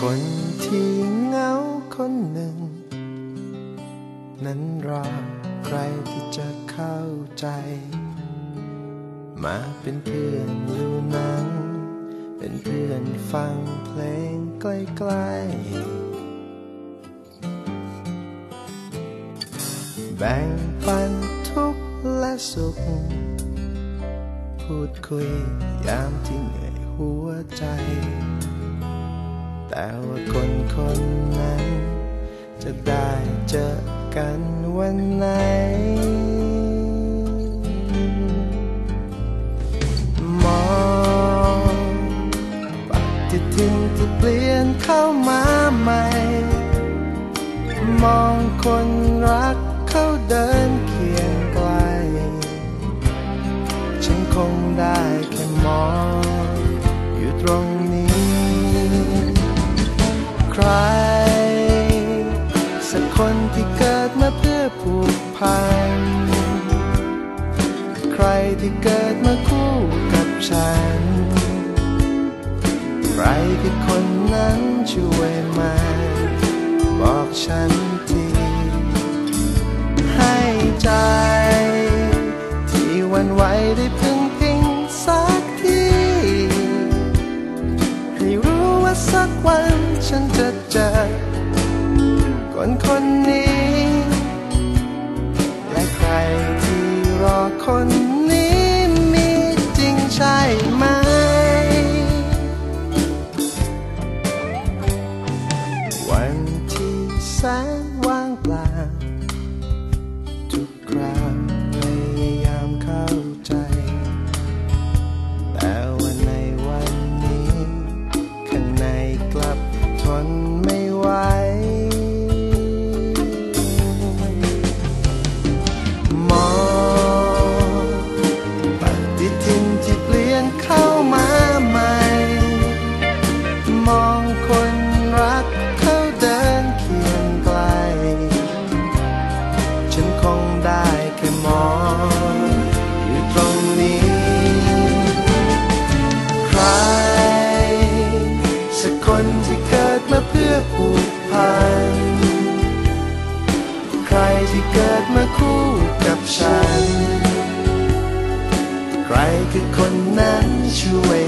คนที่เหงาคนหนึ่ง นั้นรอใครที่จะเข้าใจ มาเป็นเพื่อนดูหนัง เป็นเพื่อนฟังเพลงใกล้ๆแบ่งปันทุกข์และสุข พูดคุยยามที่เหนื่อยหัวใจ แต่ว่าคนคนนั้น จะได้เจอกันวันไหน มองปฏิทินที่เปลี่ยนเข้ามาใหม่ มองคนรักเขาเดินเคียงไกล ฉันคงได้แค่มอง ใคร สักคนที่เกิดมาเพื่อผูกพัน ใครที่เกิดมาคู่กับฉัน ใครคือคนนั้นช่วยมา บอกฉัน กวันฉันจะเจอคนคนนี้ และใครที่รอคนนี้มีจริงใช่ไหม วันที่แสนว่า คนที่เกิดมาเพื่อผูกพัน ใครที่เกิดมาคู่กับฉัน ใครคือคนนั้นช่วย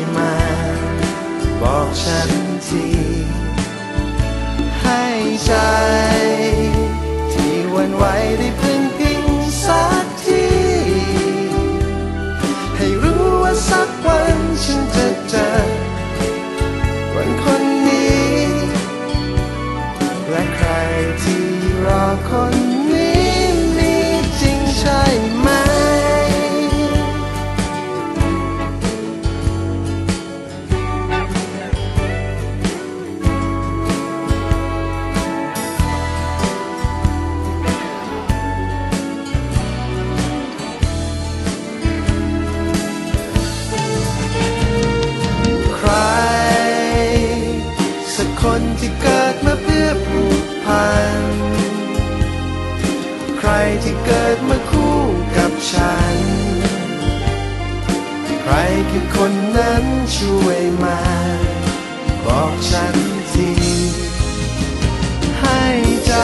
คือคนนั้นช่วยมา บอกฉันทีให้ใจ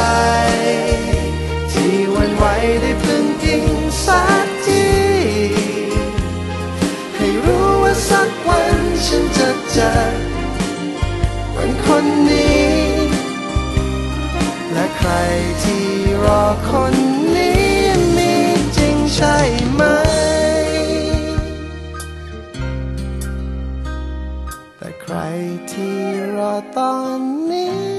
ที่วันไหวได้พึ่งพิงสักทีให้รู้ว่าสักวันฉันจะเจอคนคนนี้ และใครที่รอคน อ